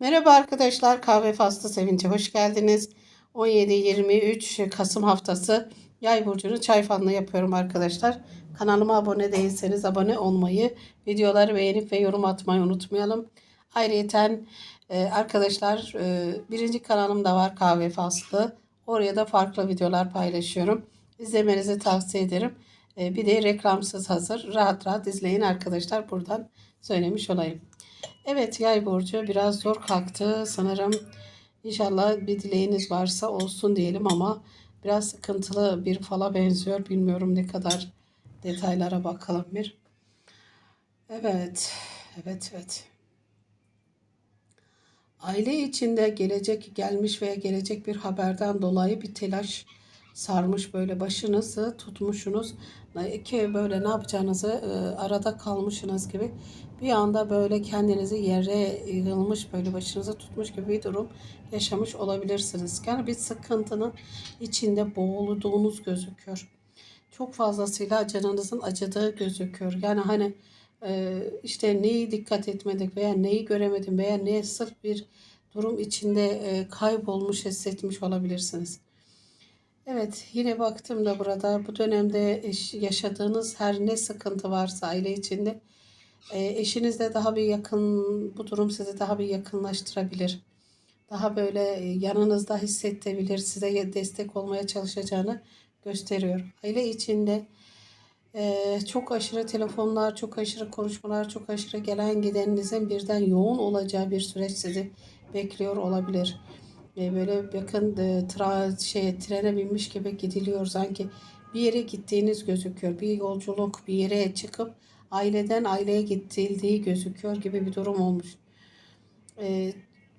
Merhaba arkadaşlar, Kahve Faslı Sevinç'e hoş geldiniz. 17-23 Kasım haftası Yay burcunu çay falını yapıyorum arkadaşlar. Kanalıma abone değilseniz abone olmayı, videoları beğenip ve yorum atmayı unutmayalım. Ayrıca e, arkadaşlar e, birinci kanalım da var Kahve Faslı. Oraya da farklı videolar paylaşıyorum. İzlemenizi tavsiye ederim. E, bir de reklamsız hazır. Rahat rahat izleyin arkadaşlar. Buradan söylemiş olayım. Evet yay burcu biraz zor kalktı. Sanırım inşallah bir dileğiniz varsa olsun diyelim ama biraz sıkıntılı bir fala benziyor. Bilmiyorum ne kadar detaylara bakalım bir. Evet, evet, evet. Aile içinde gelecek gelmiş veya gelecek bir haberden dolayı bir telaş sarmış böyle başınızı tutmuşsunuz. Ki böyle ne yapacağınızı e, arada kalmışsınız gibi bir anda böyle kendinizi yere yığılmış böyle başınıza tutmuş gibi bir durum yaşamış olabilirsiniz. Yani bir sıkıntının içinde boğulduğunuz gözüküyor. Çok fazlasıyla canınızın acıdığı gözüküyor. Yani hani e, işte neyi dikkat etmedik veya neyi göremedim veya neye sırf bir durum içinde e, kaybolmuş hissetmiş olabilirsiniz. Evet yine baktığımda burada bu dönemde yaşadığınız her ne sıkıntı varsa aile içinde e, eşinizle daha bir yakın bu durum sizi daha bir yakınlaştırabilir. Daha böyle yanınızda hissettirebilir, size destek olmaya çalışacağını gösteriyor. Aile içinde e, çok aşırı telefonlar, çok aşırı konuşmalar, çok aşırı gelen gideninizin birden yoğun olacağı bir süreç sizi bekliyor olabilir. E, böyle yakın e, tra şey trene binmiş gibi gidiliyor sanki bir yere gittiğiniz gözüküyor. Bir yolculuk, bir yere çıkıp aileden aileye gidildiği gözüküyor gibi bir durum olmuş. E,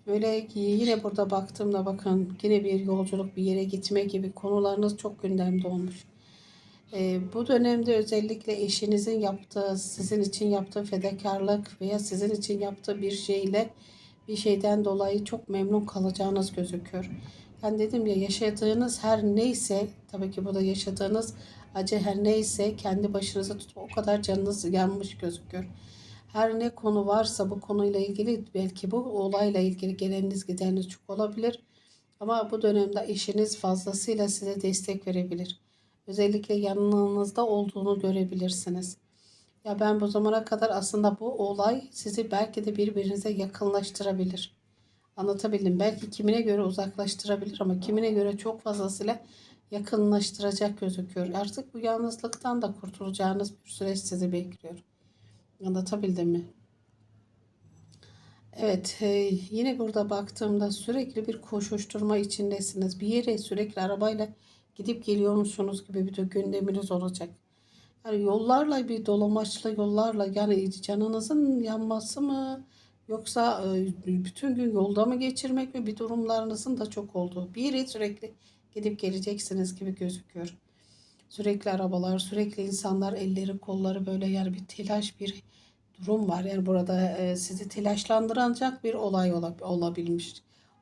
böyle yine burada baktığımda bakın yine bir yolculuk, bir yere gitme gibi konularınız çok gündemde olmuş. E, bu dönemde özellikle eşinizin yaptığı, sizin için yaptığı fedakarlık veya sizin için yaptığı bir şeyle bir şeyden dolayı çok memnun kalacağınız gözüküyor. Yani dedim ya yaşadığınız her neyse tabii ki bu da yaşadığınız acı her neyse kendi başınıza tutup o kadar canınız yanmış gözüküyor. Her ne konu varsa bu konuyla ilgili belki bu olayla ilgili geleniniz gideriniz çok olabilir. Ama bu dönemde eşiniz fazlasıyla size destek verebilir. Özellikle yanınızda olduğunu görebilirsiniz. Ya ben bu zamana kadar aslında bu olay sizi belki de birbirinize yakınlaştırabilir. Anlatabildim. Belki kimine göre uzaklaştırabilir ama kimine göre çok fazlasıyla yakınlaştıracak gözüküyor. Artık bu yalnızlıktan da kurtulacağınız bir süreç sizi bekliyor. Anlatabildim mi? Evet, e, yine burada baktığımda sürekli bir koşuşturma içindesiniz. Bir yere sürekli arabayla gidip geliyormuşsunuz gibi bir de gündeminiz olacak. Yani yollarla bir dolamaçlı yollarla yani canınızın yanması mı yoksa e, bütün gün yolda mı geçirmek mi bir durumlarınızın da çok olduğu. Bir yere sürekli gidip geleceksiniz gibi gözüküyor. Sürekli arabalar, sürekli insanlar elleri kolları böyle yani bir telaş bir durum var. Yani burada e, sizi telaşlandıracak bir olay olabilmiş,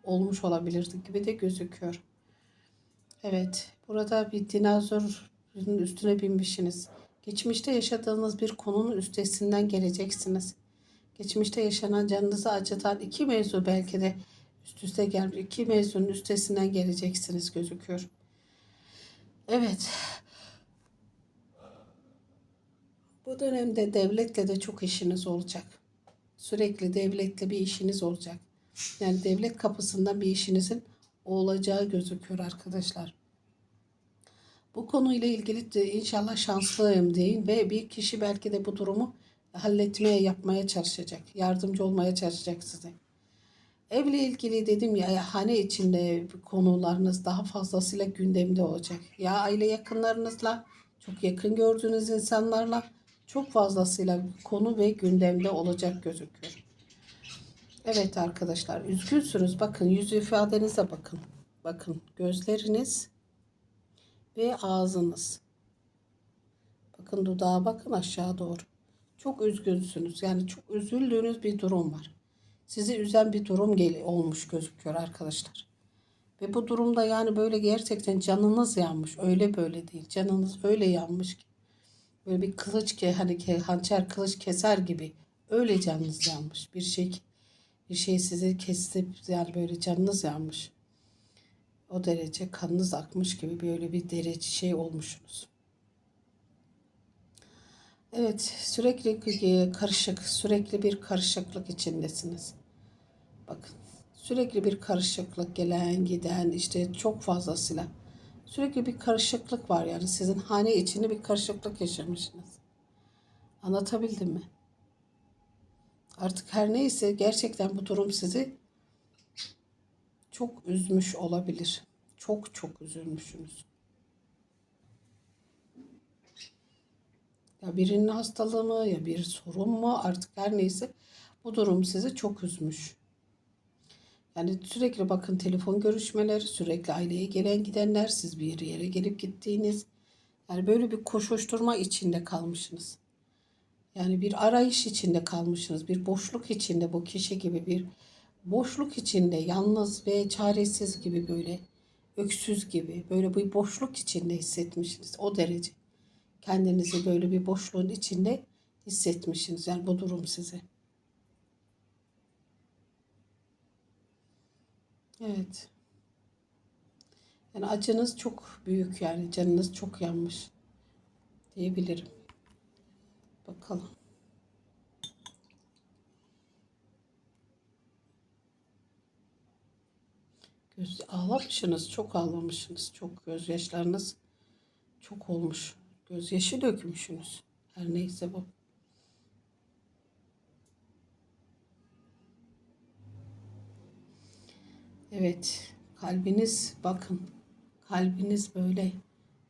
olmuş olabilirdi gibi de gözüküyor. Evet, burada bir dinozor üstüne binmişsiniz. Geçmişte yaşadığınız bir konunun üstesinden geleceksiniz. Geçmişte yaşanan canınızı acıtan iki mevzu belki de üst üste gelmiş. iki mevzunun üstesinden geleceksiniz gözüküyor. Evet. Bu dönemde devletle de çok işiniz olacak. Sürekli devletle bir işiniz olacak. Yani devlet kapısından bir işinizin olacağı gözüküyor arkadaşlar. Bu konuyla ilgili de inşallah şanslıyım deyin ve bir kişi belki de bu durumu halletmeye yapmaya çalışacak. Yardımcı olmaya çalışacak size. Evle ilgili dedim ya hane içinde konularınız daha fazlasıyla gündemde olacak. Ya aile yakınlarınızla, çok yakın gördüğünüz insanlarla çok fazlasıyla konu ve gündemde olacak gözüküyor. Evet arkadaşlar üzgünsünüz. Bakın yüz ifadenize bakın. Bakın gözleriniz ve ağzınız. Bakın dudağa bakın aşağı doğru. Çok üzgünsünüz. Yani çok üzüldüğünüz bir durum var. Sizi üzen bir durum gel olmuş gözüküyor arkadaşlar. Ve bu durumda yani böyle gerçekten canınız yanmış. Öyle böyle değil. Canınız öyle yanmış ki. Böyle bir kılıç ki hani ki hançer kılıç keser gibi öyle canınız yanmış bir şey. bir şey sizi kesti yani böyle canınız yanmış. O derece kanınız akmış gibi böyle bir derece şey olmuşsunuz. Evet, sürekli karışık, sürekli bir karışıklık içindesiniz. Bakın, sürekli bir karışıklık gelen giden işte çok fazlasıyla. Sürekli bir karışıklık var yani sizin hane içinde bir karışıklık yaşamışsınız. Anlatabildim mi? Artık her neyse gerçekten bu durum sizi çok üzmüş olabilir. Çok çok üzülmüşsünüz. Ya birinin hastalığı mı ya bir sorun mu artık her neyse bu durum sizi çok üzmüş. Yani sürekli bakın telefon görüşmeleri, sürekli aileye gelen gidenler, siz bir yere gelip gittiğiniz. Yani böyle bir koşuşturma içinde kalmışsınız. Yani bir arayış içinde kalmışsınız. Bir boşluk içinde bu kişi gibi bir boşluk içinde yalnız ve çaresiz gibi böyle öksüz gibi böyle bir boşluk içinde hissetmişsiniz. O derece kendinizi böyle bir boşluğun içinde hissetmişsiniz. Yani bu durum size. Evet. Yani acınız çok büyük yani canınız çok yanmış diyebilirim. Bakalım. Göz ağlamışsınız, çok ağlamışsınız. Çok gözyaşlarınız çok olmuş. Gözyaşı dökmüşsünüz. Her neyse bu. Evet, kalbiniz bakın. Kalbiniz böyle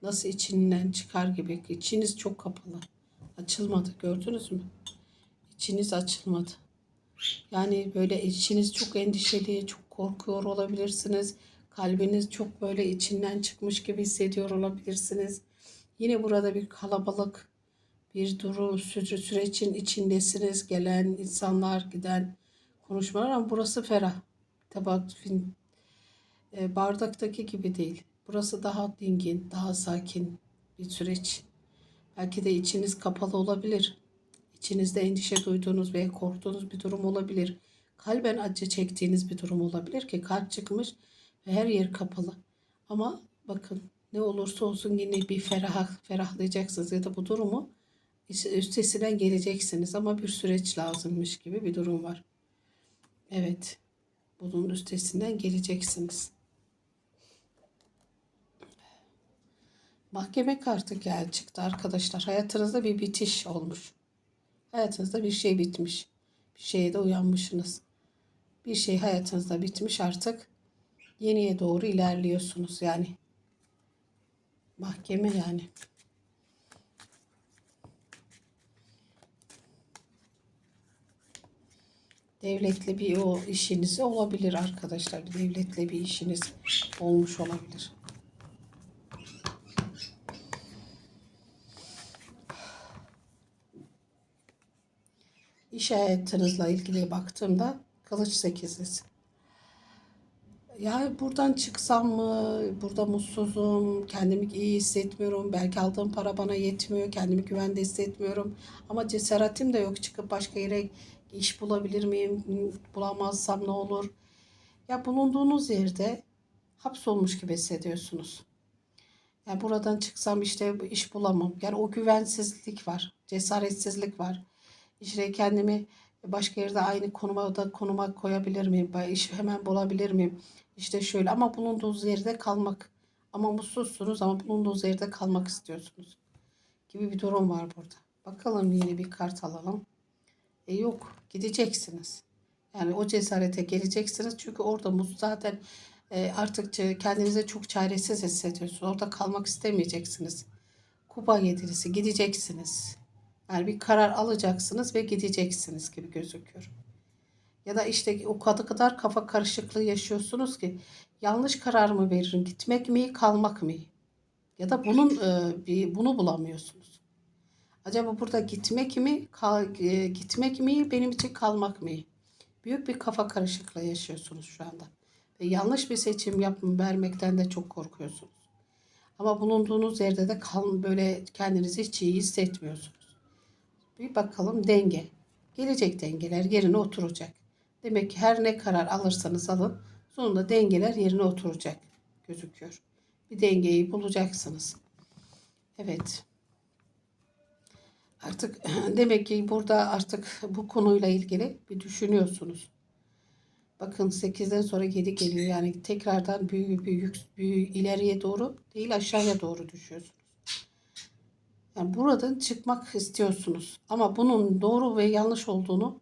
nasıl içinden çıkar gibi. İçiniz çok kapalı. Açılmadı. Gördünüz mü? İçiniz açılmadı. Yani böyle içiniz çok endişeli, çok korkuyor olabilirsiniz. Kalbiniz çok böyle içinden çıkmış gibi hissediyor olabilirsiniz. Yine burada bir kalabalık, bir durum, süre, sürecin içindesiniz. Gelen insanlar, giden konuşmalar ama burası ferah. Tabak, fin, e, bardaktaki gibi değil. Burası daha dingin, daha sakin bir süreç. Belki de içiniz kapalı olabilir. İçinizde endişe duyduğunuz veya korktuğunuz bir durum olabilir. Kalben acı çektiğiniz bir durum olabilir ki kalp çıkmış ve her yer kapalı. Ama bakın ne olursa olsun yine bir ferah, ferahlayacaksınız ya da bu durumu üstesinden geleceksiniz ama bir süreç lazımmış gibi bir durum var. Evet. Bunun üstesinden geleceksiniz. Mahkeme kartı geldi çıktı arkadaşlar. Hayatınızda bir bitiş olmuş. Hayatınızda bir şey bitmiş. Bir şeye de uyanmışsınız. Bir şey hayatınızda bitmiş artık. Yeniye doğru ilerliyorsunuz yani. Mahkeme yani. Devletle bir o işiniz olabilir arkadaşlar. Devletle bir işiniz olmuş olabilir. İş hayatınızla ilgili baktığımda kılıç sekizlisi. Ya buradan çıksam mı? Burada mutsuzum. Kendimi iyi hissetmiyorum. Belki aldığım para bana yetmiyor. Kendimi güvende hissetmiyorum. Ama cesaretim de yok. Çıkıp başka yere iş bulabilir miyim? Bulamazsam ne olur? Ya bulunduğunuz yerde hapsolmuş gibi hissediyorsunuz. Yani buradan çıksam işte iş bulamam. Yani o güvensizlik var. Cesaretsizlik var. İşte kendimi başka yerde aynı konuma da konuma koyabilir miyim? İş hemen bulabilir miyim? İşte şöyle ama bulunduğunuz yerde kalmak ama mutsuzsunuz ama bulunduğunuz yerde kalmak istiyorsunuz gibi bir durum var burada. Bakalım yeni bir kart alalım. E yok gideceksiniz. Yani o cesarete geleceksiniz çünkü orada mutlu zaten e, artık kendinize çok çaresiz hissediyorsunuz. Orada kalmak istemeyeceksiniz. Kupa yedilisi gideceksiniz. Yani bir karar alacaksınız ve gideceksiniz gibi gözüküyor. Ya da işte o kadar kadar kafa karışıklığı yaşıyorsunuz ki yanlış karar mı veririm? Gitmek mi, kalmak mı? Ya da bunun e, bir bunu bulamıyorsunuz. Acaba burada gitmek mi, kal, e, gitmek mi, benim için kalmak mı? Büyük bir kafa karışıklığı yaşıyorsunuz şu anda. Ve yanlış bir seçim yapım vermekten de çok korkuyorsunuz. Ama bulunduğunuz yerde de kal, böyle kendinizi hiç iyi hissetmiyorsunuz. Bir bakalım denge. Gelecek dengeler yerine oturacak. Demek ki her ne karar alırsanız alın sonunda dengeler yerine oturacak gözüküyor. Bir dengeyi bulacaksınız. Evet. Artık demek ki burada artık bu konuyla ilgili bir düşünüyorsunuz. Bakın 8'den sonra 7 geliyor. Yani tekrardan büyük büyük büyük ileriye doğru değil aşağıya doğru düşüyorsunuz. Yani buradan çıkmak istiyorsunuz. Ama bunun doğru ve yanlış olduğunu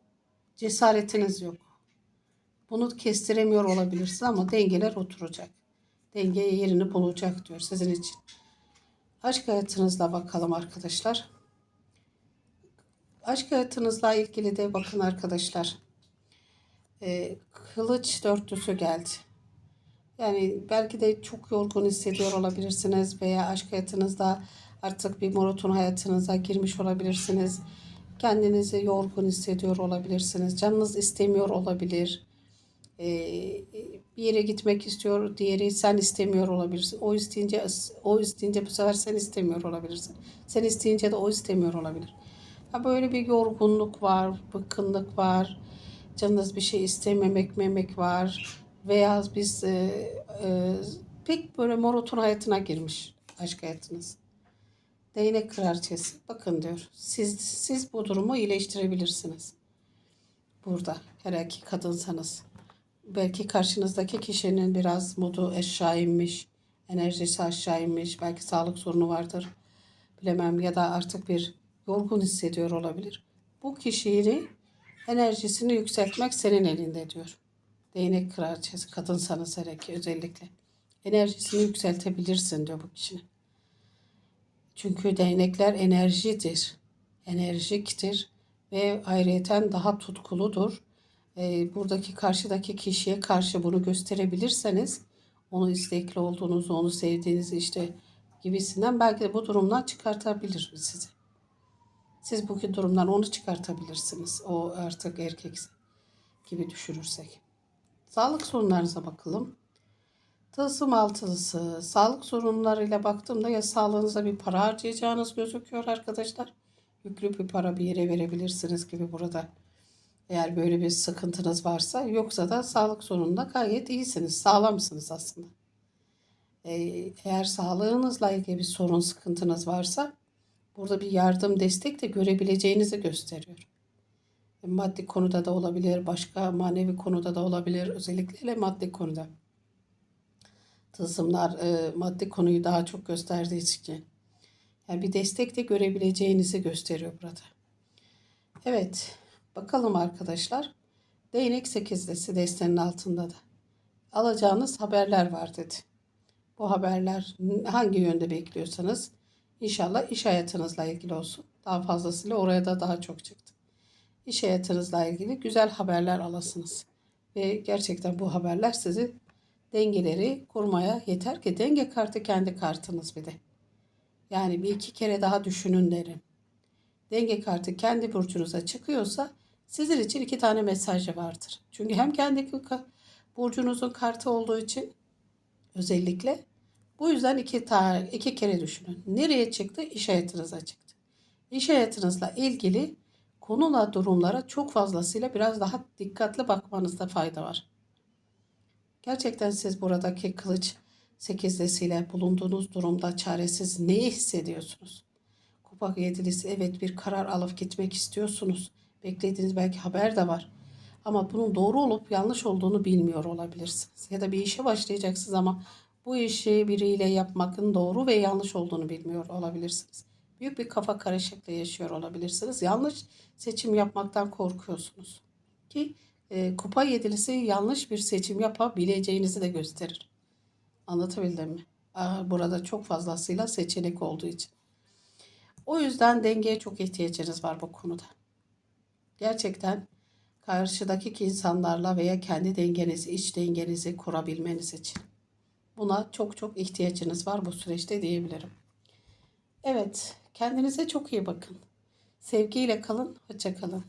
cesaretiniz yok. Bunu kestiremiyor olabilirsiniz ama dengeler oturacak. Denge yerini bulacak diyor sizin için. Aşk hayatınızla bakalım arkadaşlar. Aşk hayatınızla ilgili de bakın arkadaşlar. Ee, kılıç dörtlüsü geldi. Yani belki de çok yorgun hissediyor olabilirsiniz veya aşk hayatınızda artık bir monoton hayatınıza girmiş olabilirsiniz. Kendinizi yorgun hissediyor olabilirsiniz. Canınız istemiyor olabilir. Ee, bir yere gitmek istiyor, diğeri sen istemiyor olabilirsin. O isteyince o isteyince bu sefer sen istemiyor olabilirsin. Sen isteyince de o istemiyor olabilir. Ha böyle bir yorgunluk var, bıkkınlık var. Canınız bir şey istememek memek var. Veya biz e, e, pek böyle monoton hayatına girmiş aşk hayatınız. Değnek kraliçesi. Bakın diyor. Siz siz bu durumu iyileştirebilirsiniz. Burada her iki kadınsanız. Belki karşınızdaki kişinin biraz modu aşağı inmiş. Enerjisi aşağı inmiş. Belki sağlık sorunu vardır. Bilemem ya da artık bir yorgun hissediyor olabilir. Bu kişinin enerjisini yükseltmek senin elinde diyor. Değnek kraliçesi kadınsanız hele ki özellikle. Enerjisini yükseltebilirsin diyor bu kişinin. Çünkü değnekler enerjidir. Enerjiktir ve ayrıyeten daha tutkuludur. Ee, buradaki karşıdaki kişiye karşı bunu gösterebilirseniz onu istekli olduğunuzu, onu sevdiğinizi işte gibisinden belki de bu durumdan çıkartabilir sizi. Siz bugün durumdan onu çıkartabilirsiniz. O artık erkek gibi düşünürsek. Sağlık sorunlarınıza bakalım. Tılsım altılısı. Sağlık sorunlarıyla baktığımda ya sağlığınıza bir para harcayacağınız gözüküyor arkadaşlar. Yüklü bir para bir yere verebilirsiniz gibi burada. Eğer böyle bir sıkıntınız varsa yoksa da sağlık sorununda gayet iyisiniz. Sağlamsınız aslında. Ee, eğer sağlığınızla ilgili bir sorun sıkıntınız varsa burada bir yardım destek de görebileceğinizi gösteriyor. E, maddi konuda da olabilir, başka manevi konuda da olabilir. Özellikle maddi konuda. Tılsımlar e, maddi konuyu daha çok gösterdiği için. Yani bir destek de görebileceğinizi gösteriyor burada. Evet. Bakalım arkadaşlar. Değnek sekizlisi destenin altında da. Alacağınız haberler var dedi. Bu haberler hangi yönde bekliyorsanız inşallah iş hayatınızla ilgili olsun. Daha fazlasıyla oraya da daha çok çıktı. İş hayatınızla ilgili güzel haberler alasınız. Ve gerçekten bu haberler sizi dengeleri kurmaya yeter ki denge kartı kendi kartınız bir de. Yani bir iki kere daha düşünün derim. Denge kartı kendi burcunuza çıkıyorsa sizin için iki tane mesajı vardır. Çünkü hem kendi burcunuzun kartı olduğu için özellikle bu yüzden iki, tane, iki kere düşünün. Nereye çıktı? İş hayatınıza çıktı. İş hayatınızla ilgili konular, durumlara çok fazlasıyla biraz daha dikkatli bakmanızda fayda var. Gerçekten siz buradaki kılıç sekizlisiyle bulunduğunuz durumda çaresiz neyi hissediyorsunuz? Kupa yedilisi evet bir karar alıp gitmek istiyorsunuz. Beklediğiniz belki haber de var. Ama bunun doğru olup yanlış olduğunu bilmiyor olabilirsiniz. Ya da bir işe başlayacaksınız ama bu işi biriyle yapmakın doğru ve yanlış olduğunu bilmiyor olabilirsiniz. Büyük bir kafa karışıklığı yaşıyor olabilirsiniz. Yanlış seçim yapmaktan korkuyorsunuz. Ki e, kupa yedilisi yanlış bir seçim yapabileceğinizi de gösterir. Anlatabildim mi? Burada çok fazlasıyla seçenek olduğu için. O yüzden dengeye çok ihtiyacınız var bu konuda. Gerçekten karşıdaki insanlarla veya kendi dengenizi, iç dengenizi kurabilmeniz için. Buna çok çok ihtiyacınız var bu süreçte diyebilirim. Evet, kendinize çok iyi bakın. Sevgiyle kalın, hoşça kalın.